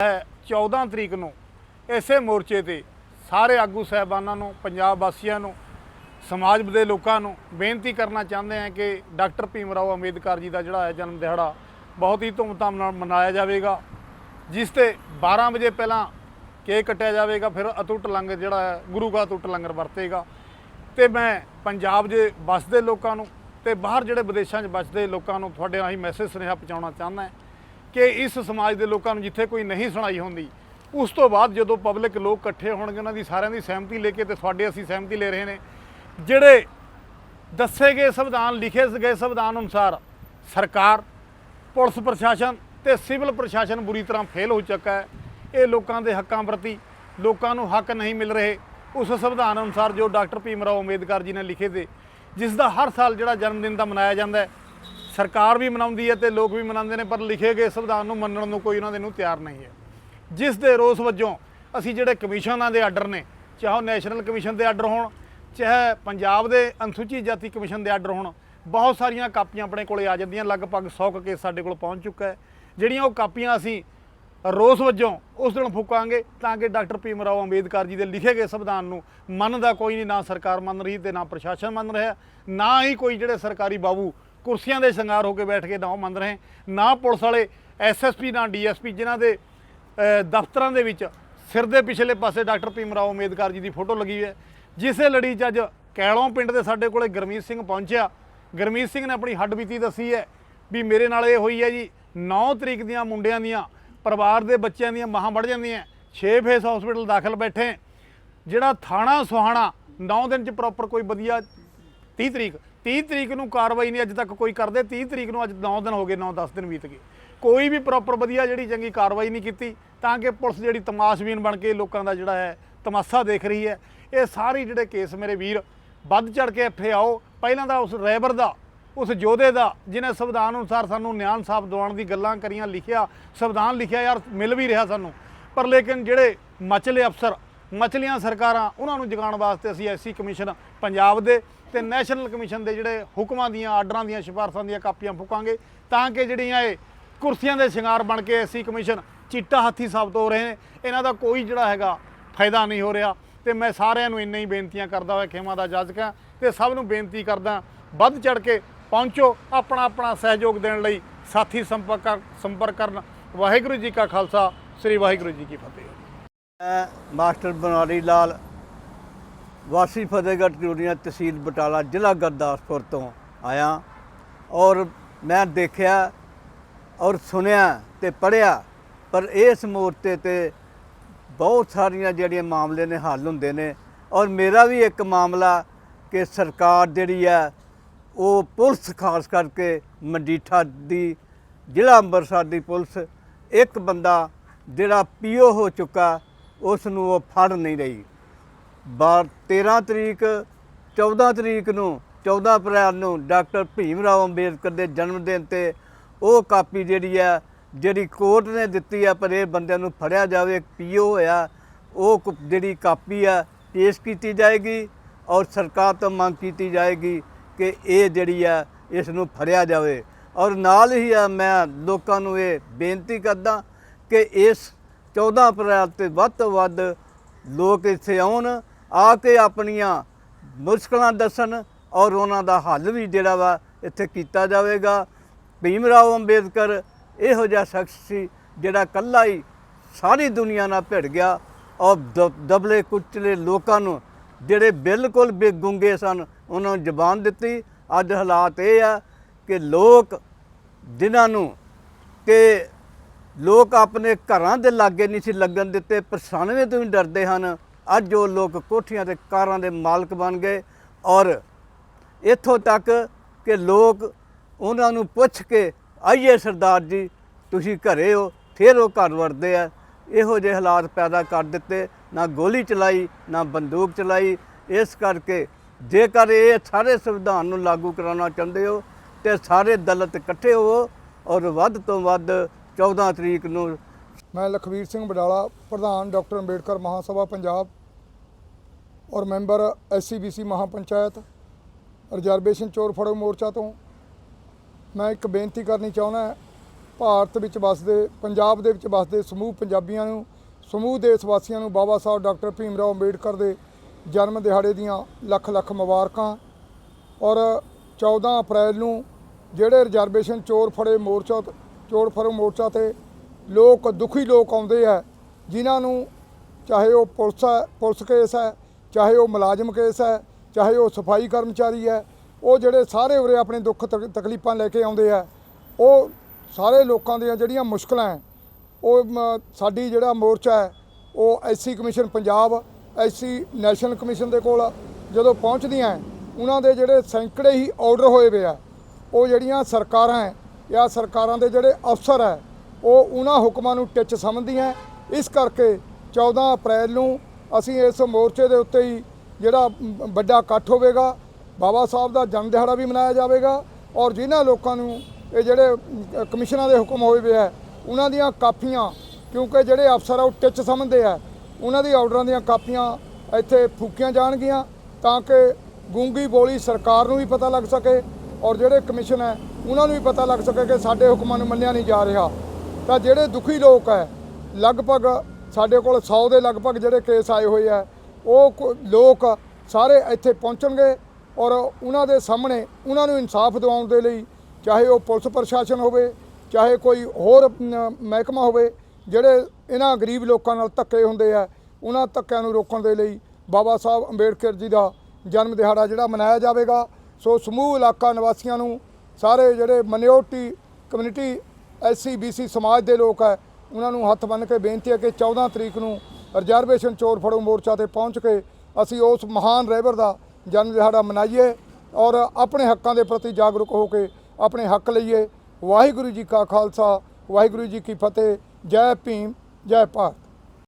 ਹੈ 14 ਤਰੀਕ ਨੂੰ ਇਸੇ ਮੋਰਚੇ ਤੇ ਸਾਰੇ ਆਗੂ ਸਹਿਬਾਨਾਂ ਨੂੰ, ਪੰਜਾਬ ਵਾਸੀਆਂ ਨੂੰ, ਸਮਾਜ ਦੇ ਲੋਕਾਂ ਨੂੰ ਬੇਨਤੀ ਕਰਨਾ ਚਾਹੁੰਦੇ ਹਾਂ ਕਿ ਡਾਕਟਰ ਭੀਮ ਰਾਓ ਅੰਬੇਦਕਰ ਜੀ ਦਾ ਜਿਹੜਾ ਹੈ ਜਨਮ ਦਿਹਾੜਾ ਬਹੁਤ ਹੀ ਧੂਮਧਾਮ ਨਾਲ ਮਨਾਇਆ ਜਾਵੇਗਾ, ਜਿਸ ਤੇ 12 ਵਜੇ ਪਹਿਲਾਂ ਕੇਕ ਕੱਟਿਆ ਜਾਵੇਗਾ, ਫਿਰ ਅਤੁੱਟ ਲੰਗਰ ਜਿਹੜਾ ਹੈ, ਗੁਰੂ ਕਾ ਅਤੁੱਟ ਲੰਗਰ ਵਰਤੇਗਾ। ਤੇ ਮੈਂ ਪੰਜਾਬ ਦੇ ਵੱਸਦੇ ਲੋਕਾਂ ਨੂੰ ਤੇ ਬਾਹਰ ਜਿਹੜੇ ਵਿਦੇਸ਼ਾਂ 'ਚ ਵੱਸਦੇ ਲੋਕਾਂ ਨੂੰ ਤੁਹਾਡੇ ਰਾਹੀਂ ਮੈਸੇਜ ਸੁਨੇਹਾ ਪਹੁੰਚਾਉਣਾ ਚਾਹੁੰਦਾ ਹਾਂ ਕਿ ਇਸ ਸਮਾਜ ਦੇ ਲੋਕਾਂ ਨੂੰ ਜਿੱਥੇ ਕੋਈ ਨਹੀਂ ਸੁਣਾਈ ਹੁੰਦੀ, ਉਸ ਤੋਂ ਬਾਅਦ ਜਦੋਂ ਪਬਲਿਕ ਲੋਕ ਇਕੱਠੇ ਹੋਣਗੇ, ਉਹਨਾਂ ਦੀ ਸਾਰਿਆਂ ਦੀ ਸਹਿਮਤੀ ਲੈ ਕੇ ਤੇ ਤੁਹਾਡੇ ਅਸੀਂ ਸਹਿਮਤੀ ਲੈ ਰਹੇ ਨੇ, ਜਿਹੜੇ ਦੱਸੇ ਗਏ ਸੰਵਿਧਾਨ, ਲਿਖੇ ਗਏ ਸੰਵਿਧਾਨ ਅਨੁਸਾਰ ਸਰਕਾਰ, ਪੁਲਿਸ ਪ੍ਰਸ਼ਾਸਨ ਤੇ ਸਿਵਲ ਪ੍ਰਸ਼ਾਸਨ ਬੁਰੀ ਤਰ੍ਹਾਂ ਫੇਲ ਹੋ ਚੁੱਕਾ ਹੈ, ਇਹ ਲੋਕਾਂ ਦੇ ਹੱਕਾਂ ਪ੍ਰਤੀ ਲੋਕਾਂ ਨੂੰ ਹੱਕ ਨਹੀਂ ਮਿਲ ਰਹੇ, ਉਸ ਸੰਵਿਧਾਨ ਅਨੁਸਾਰ ਜੋ ਡਾਕਟਰ ਭੀਮ ਰਾਓ ਅੰਬੇਦਕਰ ਜੀ ਨੇ ਲਿਖੇ ਤੇ ਜਿਸ ਦਾ ਹਰ ਸਾਲ ਜਿਹੜਾ ਜਨਮ ਦਿਨ ਦਾ ਮਨਾਇਆ ਜਾਂਦਾ ਹੈ ਸਰਕਾਰ ਵੀ ਮਨਾਉਂਦੀ ਹੈ ਤੇ ਲੋਕ ਵੀ ਮਨਾਉਂਦੇ ਨੇ, ਪਰ ਲਿਖੇ ਗਏ ਸੰਵਿਧਾਨ ਨੂੰ ਮੰਨਣ ਨੂੰ ਕੋਈ ਉਹਨਾਂ ਦੇ ਨੂੰ ਤਿਆਰ ਨਹੀਂ ਹੈ। ਜਿਸ ਦੇ ਰੋਸ ਵਜੋਂ ਅਸੀਂ ਜਿਹੜੇ ਕਮਿਸ਼ਨਾਂ ਦੇ ਆਰਡਰ ਨੇ, ਚਾਹੇ ਉਹ ਨੈਸ਼ਨਲ ਕਮਿਸ਼ਨ ਦੇ ਆਰਡਰ ਹੋਣ, ਚਾਹੇ ਪੰਜਾਬ ਦੇ ਅਨੁਸੂਚਿਤ ਜਾਤੀ ਕਮਿਸ਼ਨ ਦੇ ਆਰਡਰ ਹੋਣ, ਬਹੁਤ ਸਾਰੀਆਂ ਕਾਪੀਆਂ ਆਪਣੇ ਕੋਲੇ ਆ ਜਾਂਦੀਆਂ, ਲਗਭਗ 100 ਕੁ ਕੇਸ ਸਾਡੇ ਕੋਲ ਪਹੁੰਚ ਚੁੱਕਾ ਹੈ। ਜਿਹੜੀਆਂ ਉਹ ਕਾਪੀਆਂ ਅਸੀਂ ਰੋਸ ਵਜੋਂ ਉਸ ਦਿਨ ਫੂਕਾਂਗੇ ਤਾਂ ਕਿ ਡਾਕਟਰ ਭੀਮ ਰਾਓ ਅੰਬੇਦਕਰ ਜੀ ਦੇ ਲਿਖੇ ਗਏ ਸੰਵਿਧਾਨ ਨੂੰ ਮੰਨਦਾ ਕੋਈ ਨਹੀਂ, ਨਾ ਸਰਕਾਰ ਮੰਨ ਰਹੀ ਤੇ ਨਾ ਪ੍ਰਸ਼ਾਸਨ ਮੰਨ ਰਿਹਾ, ਨਾ ਹੀ ਕੋਈ ਜਿਹੜੇ ਸਰਕਾਰੀ ਬਾਬੂ ਕੁਰਸੀਆਂ ਦੇ ਸ਼ਿੰਗਾਰ ਹੋ ਕੇ ਬੈਠ ਕੇ ਨਾ ਉਹ ਮੰਨ ਰਹੇ ਨਾ ਪੁਲਿਸ ਵਾਲੇ ਐਸਐਸਪੀ ਨਾ ਡੀਐਸਪੀ ਜਿਨ੍ਹਾਂ ਦੇ ਦਫ਼ਤਰਾਂ ਦੇ ਵਿੱਚ ਸਿਰ ਦੇ ਪਿਛਲੇ ਪਾਸੇ ਡਾਕਟਰ ਭੀਮ ਰਾਓ ਅੰਬੇਦਕਰ ਜੀ ਦੀ ਫੋਟੋ ਲੱਗੀ ਹੋਈ ਹੈ। ਜਿਸੇ ਲੜੀ 'ਚ ਅੱਜ ਕੈਲੋਂ ਪਿੰਡ ਦੇ ਸਾਡੇ ਕੋਲੇ ਗਰਮੀਤ ਸਿੰਘ ਪਹੁੰਚਿਆ। ਗਰਮੀਤ ਸਿੰਘ ਨੇ ਆਪਣੀ ਹੱਡਬੀਤੀ ਦੱਸੀ ਹੈ ਵੀ ਮੇਰੇ ਨਾਲ ਇਹ ਹੋਈ ਹੈ ਜੀ 9 ਤਰੀਕ ਦੀਆਂ ਮੁੰਡਿਆਂ ਦੀਆਂ, ਪਰਿਵਾਰ ਦੇ ਬੱਚਿਆਂ ਦੀਆਂ ਮਾਹਾਂ ਵੱਢ ਜਾਂਦੀਆਂ 6 ਫੇਸ ਹਸਪੀਟਲ ਦਾਖਲ ਬੈਠੇ ਜਿਹੜਾ ਥਾਣਾ ਸੁਹਾਣਾ 9 ਦਿਨ ਚ ਪ੍ਰੋਪਰ ਕੋਈ ਵਧੀਆ 30 ਤਰੀਕ 30 ਤਰੀਕ ਨੂੰ ਕਾਰਵਾਈ ਨਹੀਂ ਅੱਜ ਤੱਕ ਕੋਈ ਕਰਦੇ 30 ਤਰੀਕ ਨੂੰ ਅੱਜ 9 ਦਿਨ ਹੋ ਗਏ 9-10 ਦਿਨ ਬੀਤ ਗਏ। ਕੋਈ ਵੀ ਪ੍ਰੋਪਰ ਵਧੀਆ ਜਿਹੜੀ ਚੰਗੀ ਕਾਰਵਾਈ ਨਹੀਂ ਕੀਤੀ, ਤਾਂ ਕਿ ਪੁਲਿਸ ਜਿਹੜੀ ਤਮਾਸ਼ਬੀਨ ਬਣ ਕੇ ਲੋਕਾਂ ਦਾ ਜਿਹੜਾ ਹੈ ਤਮਾਸ਼ਾ ਦੇਖ ਰਹੀ ਹੈ। ਇਹ ਸਾਰੇ ਜਿਹੜੇ ਕੇਸ ਮੇਰੇ ਵੀਰ, ਵੱਧ ਚੜ ਕੇ ਇੱਥੇ ਆਓ। ਪਹਿਲਾਂ ਤਾਂ ਉਸ ਰੈਬਰ ਦਾ, ਉਸ ਯੋਧੇ ਦਾ, ਜਿਹਨੇ ਸੰਵਿਧਾਨ ਅਨੁਸਾਰ ਸਾਨੂੰ ਨਿਆਂ ਇਨਸਾਫ ਦਿਵਾਉਣ ਦੀ ਗੱਲਾਂ ਕਰੀਆਂ, ਲਿਖਿਆ, ਸੰਵਿਧਾਨ ਲਿਖਿਆ ਯਾਰ, ਮਿਲ ਵੀ ਰਿਹਾ ਸਾਨੂੰ। ਪਰ ਲੇਕਿਨ ਜਿਹੜੇ ਮਚਲੇ ਅਫਸਰ, ਮਚਲੀਆਂ ਸਰਕਾਰਾਂ, ਉਹਨਾਂ ਨੂੰ ਜਗਾਉਣ ਵਾਸਤੇ ਅਸੀਂ ਐਸਸੀ ਕਮਿਸ਼ਨ ਪੰਜਾਬ ਦੇ ਤੇ ਨੈਸ਼ਨਲ ਕਮਿਸ਼ਨ ਦੇ ਜਿਹੜੇ ਹੁਕਮਾਂ ਦੀਆਂ, ਆਰਡਰਾਂ ਦੀਆਂ, ਸਿਫਾਰਸ਼ਾਂ ਦੀਆਂ ਕਾਪੀਆਂ ਫੂਕਾਂਗੇ ਤਾਂ ਕਿ ਜਿਹੜੀਆਂ ਇਹ ਕੁਰਸੀਆਂ ਦੇ ਸ਼ਿੰਗਾਰ ਬਣ ਕੇ ਐਸੀ ਕਮਿਸ਼ਨ ਚਿੱਟਾ ਹੱਥੀ ਸਾਬਤ ਹੋ ਰਹੇ ਨੇ, ਇਹਨਾਂ ਦਾ ਕੋਈ ਜਿਹੜਾ ਹੈਗਾ ਫਾਇਦਾ ਨਹੀਂ ਹੋ ਰਿਹਾ। ਤੇ ਮੈਂ ਸਾਰਿਆਂ ਨੂੰ ਇੰਨਾ ਹੀ ਬੇਨਤੀਆਂ ਕਰਦਾ ਹੋਇਆ, ਖੇਮਾ ਦਾ ਜਾਜਕਾਂ ਤੇ ਸਭ ਨੂੰ ਬੇਨਤੀ ਕਰਦਾ ਵੱਧ ਚੜ ਕੇ ਪਹੁੰਚੋ ਆਪਣਾ ਆਪਣਾ ਸਹਿਯੋਗ ਦੇਣ ਲਈ, ਸਾਥੀ ਸੰਪਰਕ ਸੰਪਰਕ ਕਰਨ। ਵਾਹਿਗੁਰੂ ਜੀ ਕਾ ਖਾਲਸਾ, ਸ੍ਰੀ ਵਾਹਿਗੁਰੂ ਜੀ ਕੀ ਫਤਿਹ। ਮੈਂ ਮਾਸਟਰ ਬਨਾਰੀ ਲਾਲ ਵਾਸੀ ਫਤਿਹਗੜ੍ਹ ਚੂੜੀਆਂ ਤਹਿਸੀਲ ਬਟਾਲਾ ਜ਼ਿਲ੍ਹਾ ਗੁਰਦਾਸਪੁਰ ਤੋਂ ਆਇਆ ਔਰ ਮੈਂ ਦੇਖਿਆ ਔਰ ਸੁਣਿਆ ਤੇ ਪੜ੍ਹਿਆ, ਪਰ ਇਸ ਮੋਰਚੇ ਤੇ ਬਹੁਤ ਸਾਰੀਆਂ ਜਿਹੜੀਆਂ ਮਾਮਲੇ ਨੇ ਹੱਲ ਹੁੰਦੇ ਨੇ ਔਰ ਮੇਰਾ ਵੀ ਇੱਕ ਮਾਮਲਾ ਕਿ ਸਰਕਾਰ ਜਿਹੜੀ ਹੈ, ਉਹ ਪੁਲਿਸ ਖਾਸ ਕਰਕੇ ਮਜੀਠਾ ਦੀ, ਜ਼ਿਲ੍ਹਾ ਅੰਮ੍ਰਿਤਸਰ ਦੀ ਪੁਲਿਸ, ਇੱਕ ਬੰਦਾ ਜਿਹੜਾ ਪੀਓ ਹੋ ਚੁੱਕਾ ਉਸ ਨੂੰ ਉਹ ਫੜ ਨਹੀਂ ਰਹੀ। ਬਾਰ 13 ਤਰੀਕ 14 ਤਰੀਕ ਨੂੰ 14 ਅਪ੍ਰੈਲ ਨੂੰ ਡਾਕਟਰ ਭੀਮ ਰਾਓ ਅੰਬੇਦਕਰ ਦੇ ਜਨਮ ਦਿਨ ਤੇ ਉਹ ਕਾਪੀ ਜਿਹੜੀ ਹੈ, ਜਿਹੜੀ ਕੋਰਟ ਨੇ ਦਿੱਤੀ ਹੈ ਪਰ ਇਹ ਬੰਦਿਆਂ ਨੂੰ ਫੜਿਆ ਜਾਵੇ ਪੀਓ ਹੋਇਆ, ਉਹ ਕ- ਜਿਹੜੀ ਕਾਪੀ ਆ ਪੇਸ਼ ਕੀਤੀ ਜਾਏਗੀ ਔਰ ਸਰਕਾਰ ਤੋਂ ਮੰਗ ਕੀਤੀ ਜਾਏਗੀ ਕਿ ਇਹ ਜਿਹੜੀ ਆ ਇਸ ਨੂੰ ਫੜਿਆ ਜਾਵੇ। ਔਰ ਨਾਲ ਹੀ ਆ, ਮੈਂ ਲੋਕਾਂ ਨੂੰ ਇਹ ਬੇਨਤੀ ਕਰਦਾ ਕਿ ਇਸ 14 ਅਪ੍ਰੈਲ ਤੇ ਵੱਧ ਤੋਂ ਵੱਧ ਲੋਕ ਇੱਥੇ ਆਉਣ ਆ ਕੇ ਆਪਣੀਆਂ ਮੁਸ਼ਕਲਾਂ ਦੱਸਣ ਔਰ ਉਹਨਾਂ ਦਾ ਹੱਲ ਵੀ ਜਿਹੜਾ ਵਾ ਇੱਥੇ ਕੀਤਾ ਜਾਵੇਗਾ। ਭੀਮ ਰਾਓ ਅੰਬੇਦਕਰ ਇਹੋ ਜਿਹਾ ਸ਼ਖਸ ਸੀ ਜਿਹੜਾ ਕੱਲਾ ਹੀ ਸਾਰੀ ਦੁਨੀਆ ਨਾਲ ਭਿੜ ਗਿਆ ਔਰ ਦਬ- ਦਬਲੇ ਕੁਚਲੇ ਲੋਕਾਂ ਨੂੰ ਜਿਹੜੇ ਬਿਲਕੁਲ ਬੇਗੁੰਗੇ ਸਨ, ਉਹਨਾਂ ਨੂੰ ਜ਼ਬਾਨ ਦਿੱਤੀ। ਅੱਜ ਹਾਲਾਤ ਇਹ ਆ ਕਿ ਲੋਕ ਜਿਨ੍ਹਾਂ ਨੂੰ ਕਿ ਲੋਕ ਆਪਣੇ ਘਰਾਂ ਦੇ ਲਾਗੇ ਨਹੀਂ ਸੀ ਲੱਗਣ ਦਿੱਤੇ ਪਰਸਾਨਵੇਂ ਤੋਂ ਵੀ ਡਰਦੇ ਹਨ। ਅੱਜ ਉਹ ਲੋਕ ਕੋਠੀਆਂ ਤੇ ਕਾਰਾਂ ਦੇ ਮਾਲਕ ਬਣ ਗਏ ਔਰ ਇੱਥੋਂ ਤੱਕ ਕਿ ਲੋਕ ਉਹਨਾਂ ਨੂੰ ਪੁੱਛ ਕੇ, ਆਈਏ ਸਰਦਾਰ ਜੀ, ਤੁਸੀਂ ਘਰੇ ਹੋ, ਫਿਰ ਉਹ ਘਰ ਵੜਦੇ ਆ। ਇਹੋ ਜਿਹੇ ਹਾਲਾਤ ਪੈਦਾ ਕਰ ਦਿੱਤੇ, ਨਾ ਗੋਲੀ ਚਲਾਈ, ਨਾ ਬੰਦੂਕ ਚਲਾਈ। ਇਸ ਕਰਕੇ ਜੇਕਰ ਇਹ ਸਾਰੇ ਸੰਵਿਧਾਨ ਨੂੰ ਲਾਗੂ ਕਰਾਉਣਾ ਚਾਹੁੰਦੇ ਹੋ, ਤੇ ਸਾਰੇ ਦਲਤ ਇਕੱਠੇ ਹੋਵੋ ਔਰ ਵੱਧ ਤੋਂ ਵੱਧ 14 ਤਰੀਕ ਨੂੰ ਮੈਂ ਲਖਵੀਰ ਸਿੰਘ ਬਡਾਲਾ ਪ੍ਰਧਾਨ ਡਾਕਟਰ ਅੰਬੇਡਕਰ ਮਹਾਸਭਾ, ਪੰਜਾਬ। ਔਰ ਮੈਂਬਰ ਐਸਸੀਬੀਸੀ ਮਹਾਪੰਚਾਇਤ ਰਿਜ਼ਰਵੇਸ਼ਨ ਚੋਰ ਫੜੋ ਮੋਰਚਾ ਤੋਂ ਮੈਂ ਇੱਕ ਬੇਨਤੀ ਕਰਨੀ ਚਾਹੁੰਦਾ ਭਾਰਤ ਵਿੱਚ ਵਸਦੇ, ਪੰਜਾਬ ਦੇ ਵਿੱਚ ਵਸਦੇ ਸਮੂਹ ਪੰਜਾਬੀਆਂ ਨੂੰ, ਸਮੂਹ ਦੇਸ਼ ਵਾਸੀਆਂ ਨੂੰ ਬਾਬਾ ਸਾਹਿਬ ਡਾਕਟਰ ਭੀਮ ਰਾਓ ਅੰਬੇਡਕਰ ਦੇ ਜਨਮ ਦਿਹਾੜੇ ਦੀਆਂ ਲੱਖ ਲੱਖ ਮੁਬਾਰਕਾਂ ਔਰ 14 ਅਪ੍ਰੈਲ ਨੂੰ ਜਿਹੜੇ ਰਿਜ਼ਰਵੇਸ਼ਨ ਚੋਰ ਫੜੇ ਮੋਰਚਾ ਤ- ਚੋਰ ਫੜੋ ਮੋਰਚਾ ਤੇ ਲੋਕ ਦੁਖੀ ਲੋਕ ਆਉਂਦੇ ਆ ਜਿਨ੍ਹਾਂ ਨੂੰ ਚਾਹੇ ਉਹ ਪੁਲਿਸ ਹੈ, ਪੁਲਿਸ ਕੇਸ ਹੈ ਚਾਹੇ ਉਹ ਮੁਲਾਜ਼ਮ ਕੇਸ ਹੈ, ਚਾਹੇ ਉਹ ਸਫ਼ਾਈ ਕਰਮਚਾਰੀ ਹੈ, ਉਹ ਜਿਹੜੇ ਸਾਰੇ ਉਰੇ ਆਪਣੇ ਦੁੱਖ ਤਕ- ਤਕਲੀਫਾਂ ਲੈ ਕੇ ਆਉਂਦੇ ਆ, ਉਹ ਸਾਰੇ ਲੋਕਾਂ ਦੀਆਂ ਜਿਹੜੀਆਂ ਮੁਸ਼ਕਲਾਂ ਹੈ, ਉਹ ਮ- ਸਾਡੀ ਜਿਹੜਾ ਮੋਰਚਾ ਹੈ, ਉਹ SC commission Punjab, SC national commission ਦੇ ਕੋਲ ਜਦੋਂ ਪਹੁੰਚਦੀਆਂ ਉਹਨਾਂ ਦੇ ਜਿਹੜੇ ਸੈਂਕੜੇ ਹੀ ਆਰਡਰ ਹੋਏ ਵੇ ਆ, ਉਹ ਜਿਹੜੀਆਂ ਸਰਕਾਰਾਂ ਹੈ ਜਾਂ ਸਰਕਾਰਾਂ ਦੇ ਜਿਹੜੇ ਅਫਸਰ ਹੈ, ਉਹ ਉਹਨਾਂ ਹੁਕਮਾਂ ਨੂੰ ਟਿੱਚ ਸਮਝਦੀਆਂ ਇਸ ਕਰਕੇ 14 ਅਪ੍ਰੈਲ ਨੂੰ ਅਸੀਂ ਇਸ ਮੋਰਚੇ ਦੇ ਉੱਤੇ ਹੀ ਜਿਹੜਾ ਵੱਡਾ ਇਕੱਠ ਹੋਵੇਗਾ, ਬਾਬਾ ਸਾਹਿਬ ਦਾ ਜਨਮ ਦਿਹਾੜਾ ਵੀ ਮਨਾਇਆ ਜਾਵੇਗਾ ਔਰ ਜਿਨ੍ਹਾਂ ਲੋਕਾਂ ਨੂੰ ਇਹ ਜਿਹੜੇ ਕਮਿਸ਼ਨਾਂ ਦੇ ਹੁਕਮ ਹੋਏ ਵੇ ਹੈ ਉਹਨਾਂ ਦੀਆਂ ਕਾਪੀਆਂ, ਕਿਉਂਕਿ ਜਿਹੜੇ ਅਫਸਰ ਆ ਉਹ ਟਿੱਚ ਸਮਝਦੇ ਆ, ਉਹਨਾਂ ਦੀ ਆਰਡਰਾਂ ਦੀਆਂ ਕਾਪੀਆਂ ਇੱਥੇ ਫੂਕੀਆਂ ਜਾਣਗੀਆਂ ਤਾਂ ਕਿ ਗੂੰਗੀ ਬੋਲੀ ਸਰਕਾਰ ਨੂੰ ਵੀ ਪਤਾ ਲੱਗ ਸਕੇ ਔਰ ਜਿਹੜੇ ਕਮਿਸ਼ਨ ਹੈ ਉਹਨਾਂ ਨੂੰ ਵੀ ਪਤਾ ਲੱਗ ਸਕੇ ਕਿ ਸਾਡੇ ਹੁਕਮਾਂ ਨੂੰ ਮੰਨਿਆ ਨਹੀਂ ਜਾ ਰਿਹਾ। ਤਾਂ ਜਿਹੜੇ ਦੁਖੀ ਲੋਕ ਹੈ ਲਗਭਗ ਸਾਡੇ ਕੋਲ 100 ਦੇ ਲਗਭਗ ਜਿਹੜੇ ਕੇਸ ਆਏ ਹੋਏ ਆ, ਉਹ ਕੋ- ਲੋਕ ਸਾਰੇ ਇੱਥੇ ਪਹੁੰਚਣਗੇ ਔਰ ਉਹਨਾਂ ਦੇ ਸਾਹਮਣੇ ਉਹਨਾਂ ਨੂੰ ਇਨਸਾਫ ਦਿਵਾਉਣ ਦੇ ਲਈ ਚਾਹੇ ਉਹ ਪੁਲਿਸ ਪ੍ਰਸ਼ਾਸਨ ਹੋਵੇ, ਚਾਹੇ ਕੋਈ ਹੋਰ ਮਹਿਕਮਾ ਹੋਵੇ, ਜਿਹੜੇ ਇਹਨਾਂ ਗਰੀਬ ਲੋਕਾਂ ਨਾਲ ਧੱਕੇ ਹੁੰਦੇ ਆ, ਉਹਨਾਂ ਧੱਕਿਆਂ ਨੂੰ ਰੋਕਣ ਦੇ ਲਈ ਬਾਬਾ ਸਾਹਿਬ ਅੰਬੇਡਕਰ ਜੀ ਦਾ ਜਨਮ ਦਿਹਾੜਾ ਜਿਹੜਾ ਮਨਾਇਆ ਜਾਵੇਗਾ। ਸੋ ਸਮੂਹ ਇਲਾਕਾ ਨਿਵਾਸੀਆਂ ਨੂੰ ਸਾਰੇ ਜਿਹੜੇ ਮਨਿਓਰਟੀ ਕਮਿਊਨਿਟੀ ਐਸਸੀ ਬੀਸੀ ਸਮਾਜ ਦੇ ਲੋਕ ਹੈ ਉਹਨਾਂ ਨੂੰ ਹੱਥ ਬੰਨ੍ਹ ਕੇ ਬੇਨਤੀ ਹੈ ਕਿ 14 ਤਰੀਕ ਨੂੰ ਰਿਜ਼ਰਵੇਸ਼ਨ ਚੋਰ ਫੜੋ ਮੋਰਚਾ ਤੇ ਪਹੁੰਚ ਕੇ ਅਸੀਂ ਉਸ ਮਹਾਨ ਰਹਿਬਰ ਦਾ ਜਨਮ ਦਿਹਾੜਾ ਮਨਾਈਏ ਔਰ ਆਪਣੇ ਹੱਕਾਂ ਦੇ ਪ੍ਰਤੀ ਜਾਗਰੂਕ ਹੋ ਕੇ ਆਪਣੇ ਹੱਕ ਲਈਏ। ਵਾਹਿਗੁਰੂ ਜੀ ਕਾ ਖਾਲਸਾ, ਵਾਹਿਗੁਰੂ ਜੀ ਕੀ ਫਤਿਹ। ਜੈ ਭੀਮ, ਜੈ ਭਾਰਤ।